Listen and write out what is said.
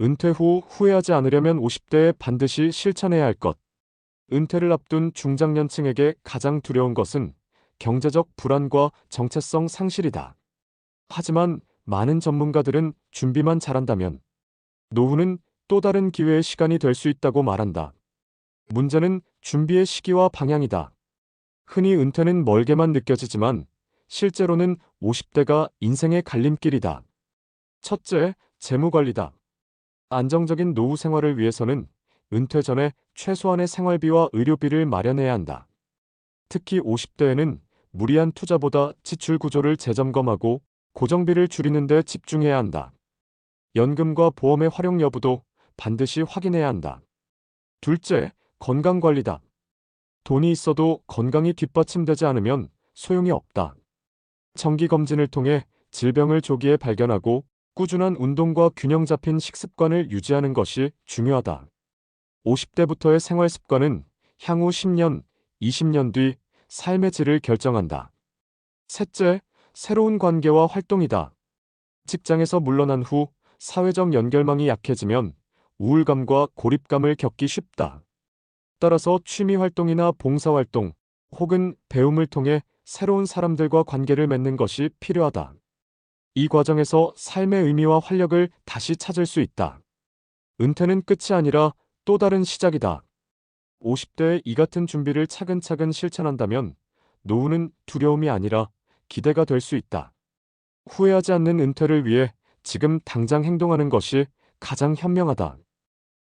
은퇴 후 후회하지 않으려면 50대에 반드시 실천해야 할 것. 은퇴를 앞둔 중장년층에게 가장 두려운 것은 경제적 불안과 정체성 상실이다. 하지만 많은 전문가들은 준비만 잘한다면 노후는 또 다른 기회의 시간이 될 수 있다고 말한다. 문제는 준비의 시기와 방향이다. 흔히 은퇴는 멀게만 느껴지지만 실제로는 50대가 인생의 갈림길이다. 첫째, 재무 관리다. 안정적인 노후 생활을 위해서는 은퇴 전에 최소한의 생활비와 의료비를 마련해야 한다. 특히 50대에는 무리한 투자보다 지출 구조를 재점검하고 고정비를 줄이는 데 집중해야 한다. 연금과 보험의 활용 여부도 반드시 확인해야 한다. 둘째, 건강 관리다. 돈이 있어도 건강이 뒷받침되지 않으면 소용이 없다. 정기 검진을 통해 질병을 조기에 발견하고 꾸준한 운동과 균형 잡힌 식습관을 유지하는 것이 중요하다. 50대부터의 생활 습관은 향후 10년, 20년 뒤 삶의 질을 결정한다. 셋째, 새로운 관계와 활동이다. 직장에서 물러난 후 사회적 연결망이 약해지면 우울감과 고립감을 겪기 쉽다. 따라서 취미 활동이나 봉사 활동 혹은 배움을 통해 새로운 사람들과 관계를 맺는 것이 필요하다. 이 과정에서 삶의 의미와 활력을 다시 찾을 수 있다. 은퇴는 끝이 아니라 또 다른 시작이다. 50대의 이 같은 준비를 차근차근 실천한다면 노후는 두려움이 아니라 기대가 될 수 있다. 후회하지 않는 은퇴를 위해 지금 당장 행동하는 것이 가장 현명하다.